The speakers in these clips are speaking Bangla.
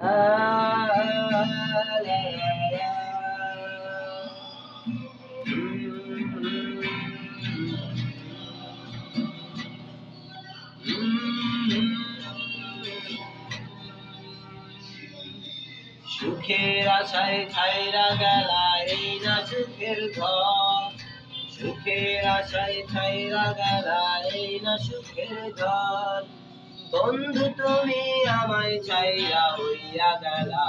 সুখের আশায় ছাইরা গেলা এই না সুখের ঘর। সুখের আশায় ছাইরা গেলা এই না সুখের ঘর। বন্ধু তুমি আমায় ছাইরা হইয়া গেলা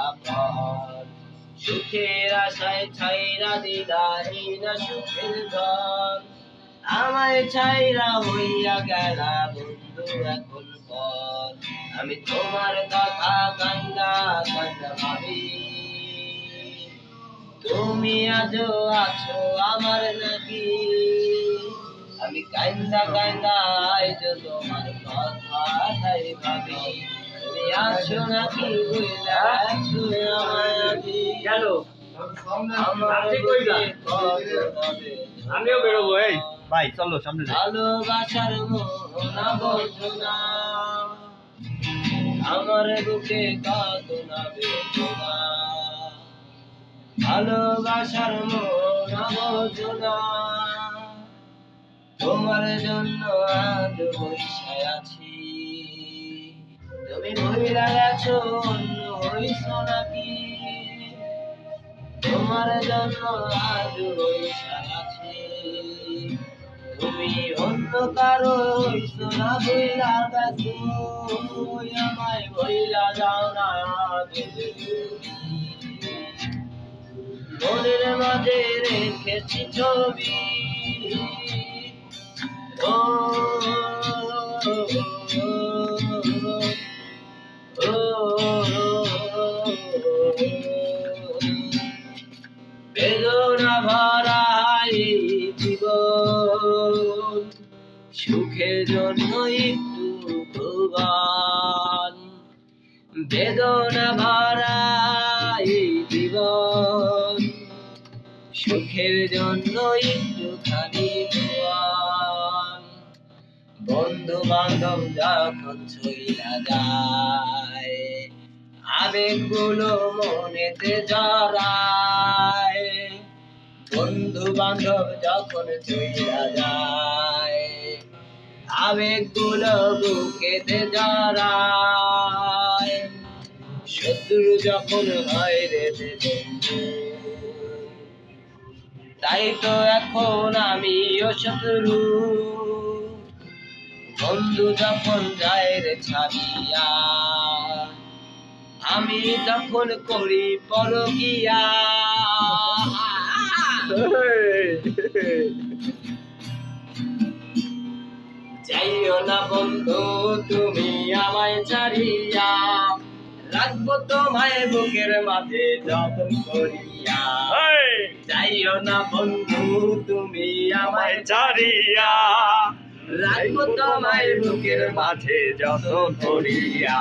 সুখের আশায় ছাইরা দিলা না সুখের ঘর। আমায় ছাইরা হইয়া গেলা বন্ধু এখন পর আমি তোমার কথা কান্দা কান্দা ভাবি। তুমি আজও আছো আমার নাকি। আমি কান্দা কান্দা আজ তোমার ভাবি আছো নাকি আছো গেল। আমিও বেরোবো এই। ভাই চলো সামনে ভালোবাসার মোহনা আমার বুকে কত না বেদনা ভালোবাসার মোহনা বর্ষনা তোমার জন্য আজ বৈশায় আছি। তুমি মহিলা গেছো অন্য হইছ নাকি তোমার জন্য আজ আছে। তুমি অন্য কারও হইছ বইলা গেছো আমায় বইলা যাও না মনের মাঝে রেখেছি ছবি। বেদনা ভরা এই জীবন, সুখের জন্য একটু ভুবন বেদনা ভরা এই জীবন, সুখের জন্য একটুখানি ভুবন বন্ধু বান্ধব যখন ছইলা যায় আবেগগুলো মনেতে জড়ায়। বন্ধু বান্ধব যখন চইলা যায়, আবেগগুলো বুকেতে জড়ায়। শত্রু যখন হয় রে তাই তো এখন আমিও শত্রু। বন্ধু যখন যায় রে ছাড়িয়া আমি তখন করি পরকিয়া। যাইও না বন্ধু তুমি আমায় ছাড়িয়া রাখব তোমায় বুকের মাঝে যত্ন করিয়া। যাইও না বন্ধু তুমি আমায় চারিয়া রাখব তোমায় বুকের মাঝে যত করিয়া।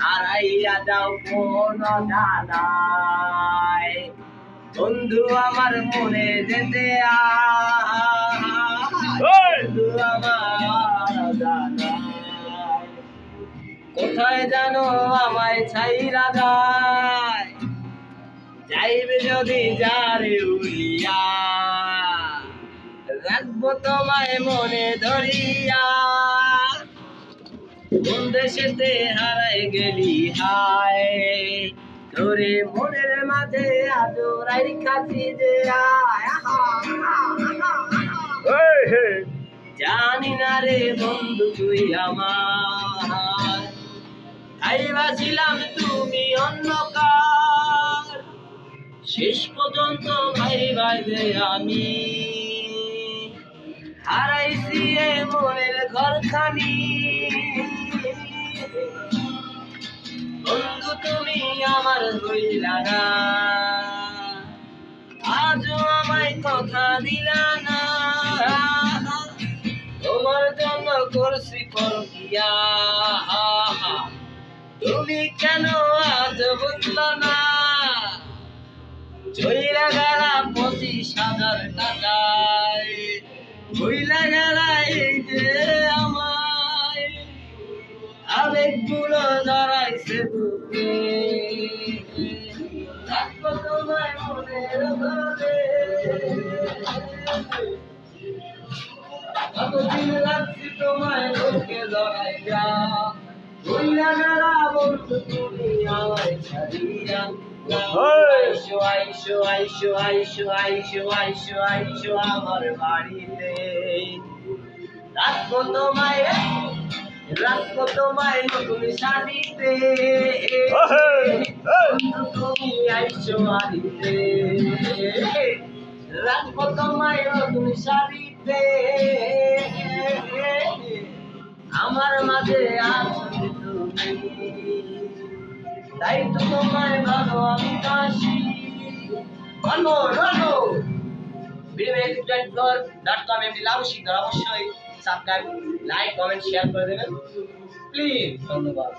হারাইয়া যাও কোন জানাই বন্ধু আমার মনে যেতে। বন্ধু আমার কোথায় জানো আমায় ছাইরা যায়? যাইবে যদি যারে উড়িয়া। রাখব তোমায় মনে ধরিয়া। কোন দেশেতে হারাই গেলি হায়? তোরে মনের মাঝে আজো যে আহা, আহা, আহা। জানি না রে বন্ধু তুই আমার। ভাইবাছিলাম তুমি অন্য কার শেষ পর্যন্ত ভাই ভাইবে আমি। হারাইছি এ মনের ঘরখানি। বন্ধু, তুমি আমার হইলা না। আজও আমায় কথা দিলা না। তোমার জন্য করছি পরকিয়া। তুমি কেন আজ বুঝলো না? চইলা গেলা পঁচিশ হাজার টাকায় কতদিন লাগছি তোমায় লোকে লড়াইয়া হইয়া গেলা বন্ধু তুমি আমায় ছাড়িয়া আইসো আইসো আইসো আইসো আইসো আইসো আমার বাড়িতে রাখব তোমায় রাখব তোমায় নতুন শাড়িতে। তুমি আইসো বাড়িতে। রাখব তোমায় নতুন শাড়িতে। আমার মাঝে আছো তুমি। তাই তো তোমায় ভালো আমি রানো video twenty four dot com এমনি লাভ শিখতে অবশ্যই। সাবস্ক্রাইব লাইক কমেন্ট শেয়ার করে দেবেন প্লিজ ধন্যবাদ